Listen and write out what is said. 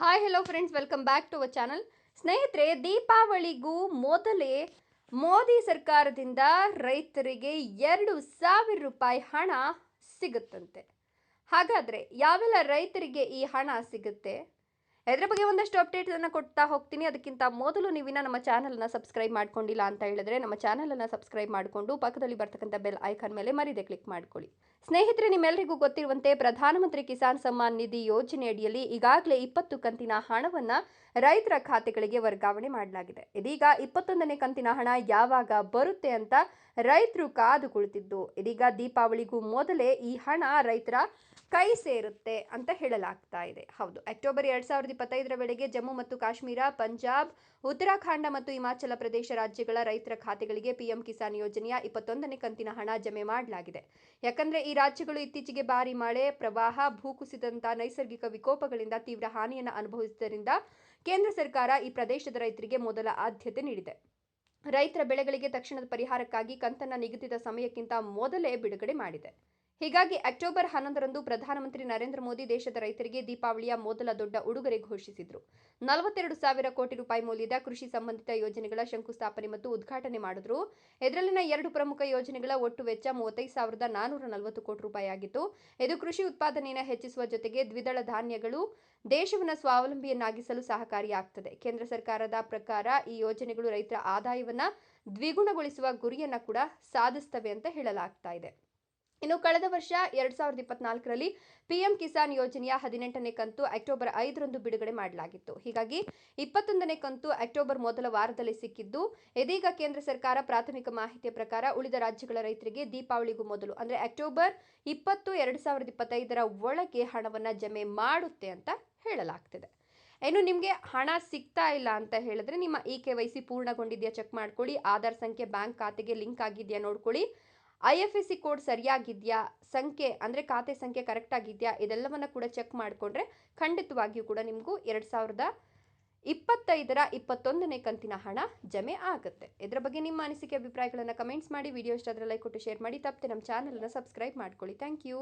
Hi hello friends welcome back to our channel ಸ್ನೇಹಿತರೆ, ದೀಪಾವಳಿಗೂ ಮೊದಲೇ ಮೋದಿ ಸರ್ಕಾರದಿಂದ ರೈತರಿಗೆ ಎರಡು ಸಾವಿರ ರೂಪಾಯಿ ಹಣ ಸಿಗುತ್ತಂತೆ. ಹಾಗಾದರೆ ಯಾವೆಲ್ಲ ರೈತರಿಗೆ ಈ ಹಣ ಸಿಗುತ್ತೆ? ಇದರ ಬಗ್ಗೆ ಒಂದಷ್ಟು ಅಪ್ಡೇಟ್ಗಳನ್ನು ಕೊಡ್ತಾ ಹೋಗ್ತೀನಿ. ಅದಕ್ಕಿಂತ ಮೊದಲು ನೀವಿನ ನಮ್ಮ ಚಾನಲ್ನ ಸಬ್ಸ್ಕ್ರೈಬ್ ಮಾಡ್ಕೊಂಡಿಲ್ಲ ಅಂತ ಹೇಳಿದ್ರೆ ನಮ್ಮ ಚಾನಲನ್ನು ಸಬ್ಸ್ಕ್ರೈಬ್ ಮಾಡಿಕೊಂಡು ಪಕ್ಕದಲ್ಲಿ ಬರ್ತಕ್ಕಂಥ ಬೆಲ್ ಐಕಾನ್ ಮೇಲೆ ಮರಿದೆ ಕ್ಲಿಕ್ ಮಾಡ್ಕೊಳ್ಳಿ. ಸ್ನೇಹಿತರೆ ನಿಮ್ಮೆಲ್ಲರಿಗೂ ಗೊತ್ತಿರುವಂತೆ ಪ್ರಧಾನಮಂತ್ರಿ ಕಿಸಾನ್ ಸಮ್ಮಾನ್ ನಿಧಿ ಯೋಜನೆ ಅಡಿಯಲ್ಲಿ ಈಗಾಗಲೇ ಇಪ್ಪತ್ತು ಕಂತಿನ ಹಣವನ್ನ ರೈತರ ಖಾತೆಗಳಿಗೆ ವರ್ಗಾವಣೆ ಮಾಡಲಾಗಿದೆ. ಇದೀಗ ಇಪ್ಪತ್ತೊಂದನೇ ಕಂತಿನ ಹಣ ಯಾವಾಗ ಬರುತ್ತೆ ಅಂತ ರೈತರು ಕಾದು ಕುಳಿತಿದ್ದು ಇದೀಗ ದೀಪಾವಳಿಗೂ ಮೊದಲೇ ಈ ಹಣ ರೈತರ ಕೈ ಸೇರುತ್ತೆ ಅಂತ ಹೇಳಲಾಗ್ತಾ ಇದೆ. ಹೌದು, ಅಕ್ಟೋಬರ್ ಎರಡ್ ಸಾವಿರದ ಇಪ್ಪತ್ತೈದರ ವೇಳೆಗೆ ಜಮ್ಮು ಮತ್ತು ಕಾಶ್ಮೀರ, ಪಂಜಾಬ್, ಉತ್ತರಾಖಂಡ ಮತ್ತು ಹಿಮಾಚಲ ಪ್ರದೇಶ ರಾಜ್ಯಗಳ ರೈತರ ಖಾತೆಗಳಿಗೆ ಪಿಎಂ ಕಿಸಾನ್ ಯೋಜನೆಯ ಇಪ್ಪತ್ತೊಂದನೇ ಕಂತಿನ ಹಣ ಜಮೆ ಮಾಡಲಾಗಿದೆ. ಯಾಕಂದ್ರೆ ಈ ರಾಜ್ಯಗಳು ಇತ್ತೀಚೆಗೆ ಭಾರಿ ಮಳೆ, ಪ್ರವಾಹ ಭೂಕುಸಿತದಂತಹ ನೈಸರ್ಗಿಕ ವಿಕೋಪಗಳಿಂದ ತೀವ್ರ ಹಾನಿಯನ್ನು ಅನುಭವಿಸಿದ್ದರಿಂದ ಕೇಂದ್ರ ಸರ್ಕಾರ ಈ ಪ್ರದೇಶದ ರೈತರಿಗೆ ಮೊದಲ ಆದ್ಯತೆ ನೀಡಿದೆ. ರೈತರ ಬೆಳೆಗಳಿಗೆ ತಕ್ಷಣದ ಪರಿಹಾರಕ್ಕಾಗಿ ಕಂತನ್ನ ನಿಗದಿತ ಸಮಯಕ್ಕಿಂತ ಮೊದಲೇ ಬಿಡುಗಡೆ ಮಾಡಿದೆ. ಹೀಗಾಗಿ ಅಕ್ಟೋಬರ್ ಹನ್ನೊಂದರಂದು ಪ್ರಧಾನಮಂತ್ರಿ ನರೇಂದ್ರ ಮೋದಿ ದೇಶದ ರೈತರಿಗೆ ದೀಪಾವಳಿಯ ಮೊದಲ ದೊಡ್ಡ ಉಡುಗೊರೆ ಘೋಷಿಸಿದ್ರು. ನಲವತ್ತೆರಡು ಸಾವಿರ ಕೋಟಿ ರೂಪಾಯಿ ಮೌಲ್ಯದ ಕೃಷಿ ಸಂಬಂಧಿತ ಯೋಜನೆಗಳ ಶಂಕುಸ್ಥಾಪನೆ ಮತ್ತು ಉದ್ಘಾಟನೆ ಮಾಡಿದ್ರು. ಇದರಲ್ಲಿನ ಎರಡು ಪ್ರಮುಖ ಯೋಜನೆಗಳ ಒಟ್ಟು ವೆಚ್ಚ ಮೂವತ್ತೈದು ಸಾವಿರದ ನಾನೂರ ನಲವತ್ತು ಕೋಟಿ ರೂಪಾಯಿ ಆಗಿತ್ತು. ಇದು ಕೃಷಿ ಉತ್ಪಾದನೆಯನ್ನು ಹೆಚ್ಚಿಸುವ ಜೊತೆಗೆ ದ್ವಿದಳ ಧಾನ್ಯಗಳು ದೇಶವನ್ನು ಸ್ವಾವಲಂಬಿಯನ್ನಾಗಿಸಲು ಸಹಕಾರಿಯಾಗುತ್ತದೆ ಕೇಂದ್ರ ಸರ್ಕಾರದ ಪ್ರಕಾರ ಈ ಯೋಜನೆಗಳು ರೈತರ ಆದಾಯವನ್ನ ದ್ವಿಗುಣಗೊಳಿಸುವ ಗುರಿಯನ್ನ ಕೂಡ ಸಾಧಿಸ್ತವೆ ಅಂತ ಹೇಳಲಾಗ್ತಾ ಇದೆ. ಇನ್ನು ಕಳೆದ ವರ್ಷ ಎರಡ್ ಸಾವಿರದ ಇಪ್ಪತ್ನಾಲ್ಕರಲ್ಲಿ ಪಿಎಂ ಕಿಸಾನ್ ಯೋಜನೆಯ ಹದಿನೆಂಟನೇ ಕಂತು ಅಕ್ಟೋಬರ್ ಐದರಂದು ಬಿಡುಗಡೆ ಮಾಡಲಾಗಿತ್ತು. ಹೀಗಾಗಿ ಇಪ್ಪತ್ತೊಂದನೇ ಕಂತು ಅಕ್ಟೋಬರ್ ಮೊದಲ ವಾರದಲ್ಲಿ ಸಿಕ್ಕಿದ್ದು, ಇದೀಗ ಕೇಂದ್ರ ಸರ್ಕಾರ ಪ್ರಾಥಮಿಕ ಮಾಹಿತಿಯ ಪ್ರಕಾರ ಉಳಿದ ರಾಜ್ಯಗಳ ರೈತರಿಗೆ ದೀಪಾವಳಿಗೂ ಮೊದಲು, ಅಂದ್ರೆ ಅಕ್ಟೋಬರ್ ಇಪ್ಪತ್ತು ಎರಡ್ ಸಾವಿರದ ಇಪ್ಪತ್ತೈದರ ಒಳಗೆ ಹಣವನ್ನ ಜಮೆ ಮಾಡುತ್ತೆ ಅಂತ ಹೇಳಲಾಗ್ತಿದೆ. ಇನ್ನು ನಿಮಗೆ ಹಣ ಸಿಗ್ತಾ ಇಲ್ಲ ಅಂತ ಹೇಳಿದ್ರೆ ನಿಮ್ಮ ಇ ಕೆ ವೈ ಸಿ ಪೂರ್ಣಗೊಂಡಿದೆಯಾ ಚೆಕ್ ಮಾಡ್ಕೊಳ್ಳಿ. ಆಧಾರ್ ಸಂಖ್ಯೆ, ಬ್ಯಾಂಕ್ ಖಾತೆಗೆ ಲಿಂಕ್ ಆಗಿದೆಯಾ ನೋಡ್ಕೊಳ್ಳಿ. I F S C code ಸರಿಯಾಗಿದೆಯಾ, ಸಂಖ್ಯೆ ಅಂದರೆ ಖಾತೆ ಸಂಖ್ಯೆ ಕರೆಕ್ಟ್ ಆಗಿದೆಯಾ, ಇದೆಲ್ಲವನ್ನ ಕೂಡ ಚೆಕ್ ಮಾಡಿಕೊಂಡ್ರೆ ಖಂಡಿತವಾಗಿಯೂ ಕೂಡ ನಿಮಗೂ ಎರಡು ಸಾವಿರದ ಇಪ್ಪತ್ತೈದರ ಇಪ್ಪತ್ತೊಂದನೇ ಕಂತಿನ ಹಣ ಜಮೆ ಆಗುತ್ತೆ. ಇದರ ಬಗ್ಗೆ ನಿಮ್ಮ ಅನಿಸಿಕೆ, ಅಭಿಪ್ರಾಯಗಳನ್ನು ಕಮೆಂಟ್ಸ್ ಮಾಡಿ ವಿಡಿಯೋ ಇಷ್ಟ ಆದರೆ ಲೈಕ್ ಕೊಟ್ಟು ಶೇರ್ ಮಾಡಿ, ತಪ್ಪದೆ ನಮ್ಮ ಚಾನಲನ್ನು ಸಬ್ಸ್ಕ್ರೈಬ್ ಮಾಡ್ಕೊಳ್ಳಿ. Thank you